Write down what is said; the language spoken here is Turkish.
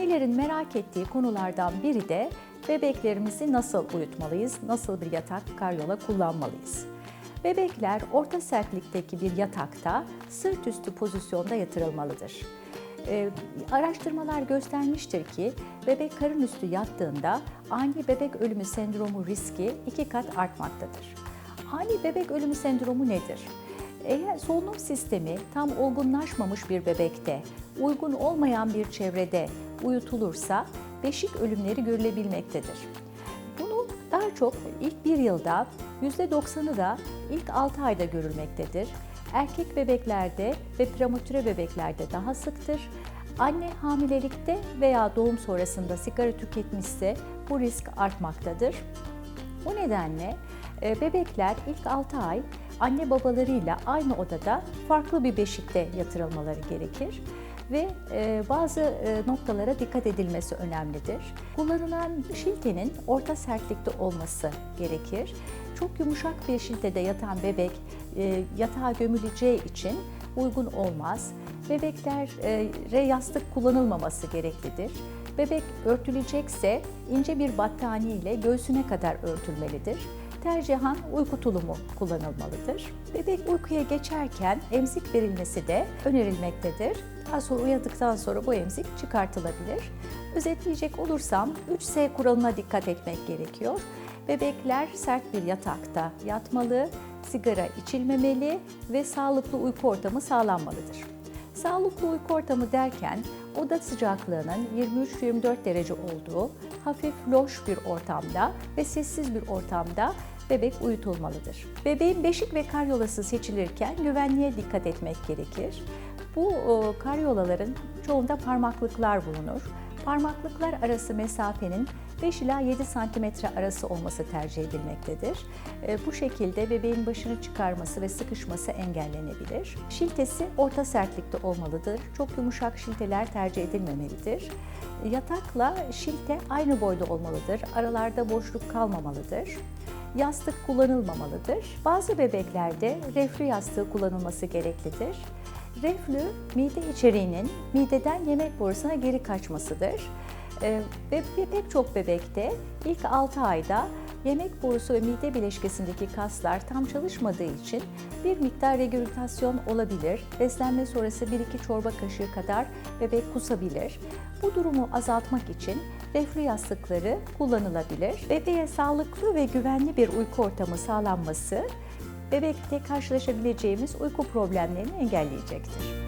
Annelerin merak ettiği konulardan biri de bebeklerimizi nasıl uyutmalıyız, nasıl bir yatak karyola kullanmalıyız. Bebekler orta sertlikteki bir yatakta sırt üstü pozisyonda yatırılmalıdır. Ee, araştırmalar göstermiştir ki bebek karın üstü yattığında ani bebek ölümü sendromu riski iki kat artmaktadır. Ani bebek ölümü sendromu nedir? Eğer solunum sistemi tam olgunlaşmamış bir bebekte, uygun olmayan bir çevrede uyutulursa beşik ölümleri görülebilmektedir. Bunu daha çok ilk bir yılda %90'ı da ilk 6 ayda görülmektedir. Erkek bebeklerde ve prematüre bebeklerde daha sıktır. Anne hamilelikte veya doğum sonrasında sigara tüketmişse bu risk artmaktadır. Bu nedenle e, bebekler ilk 6 ay anne babalarıyla aynı odada farklı bir beşikte yatırılmaları gerekir ve e, bazı e, noktalara dikkat edilmesi önemlidir. Kullanılan şiltenin orta sertlikte olması gerekir. Çok yumuşak bir şiltede yatan bebek yatağa gömüleceği için uygun olmaz. Bebeklere yastık kullanılmaması gereklidir. Bebek örtülecekse ince bir battaniye ile göğsüne kadar örtülmelidir. Tercihan uyku tulumu kullanılmalıdır. Bebek uykuya geçerken emzik verilmesi de önerilmektedir. Daha sonra uyandıktan sonra bu emzik çıkartılabilir. Özetleyecek olursam 3S kuralına dikkat etmek gerekiyor. Bebekler sert bir yatakta yatmalı, sigara içilmemeli ve sağlıklı uyku ortamı sağlanmalıdır. Sağlıklı uyku ortamı derken oda sıcaklığının 23-24 derece olduğu hafif loş bir ortamda ve sessiz bir ortamda bebek uyutulmalıdır. Bebeğin beşik ve karyolası seçilirken güvenliğe dikkat etmek gerekir. Bu o, karyolaların çoğunda parmaklıklar bulunur. Parmaklıklar arası mesafenin 5 ila 7 santimetre arası olması tercih edilmektedir. E, Bu şekilde bebeğin başını çıkarması ve sıkışması engellenebilir. Şiltesi orta sertlikte olmalıdır. Çok yumuşak şilteler tercih edilmemelidir. Yatakla şilte aynı boyda olmalıdır. Aralarda boşluk kalmamalıdır. Yastık kullanılmamalıdır. Bazı bebeklerde reflü yastığı kullanılması gereklidir. Reflü, mide içeriğinin mideden yemek borusuna geri kaçmasıdır. Ee, ve pek çok bebekte ilk 6 ayda yemek borusu ve mide bileşkesindeki kaslar tam çalışmadığı için bir miktar regülasyon olabilir. Beslenme sonrası 1-2 çorba kaşığı kadar bebek kusabilir. Bu durumu azaltmak için reflü yastıkları kullanılabilir. Bebeğe sağlıklı ve güvenli bir uyku ortamı sağlanması bebekte karşılaşabileceğimiz uyku problemlerini engelleyecektir.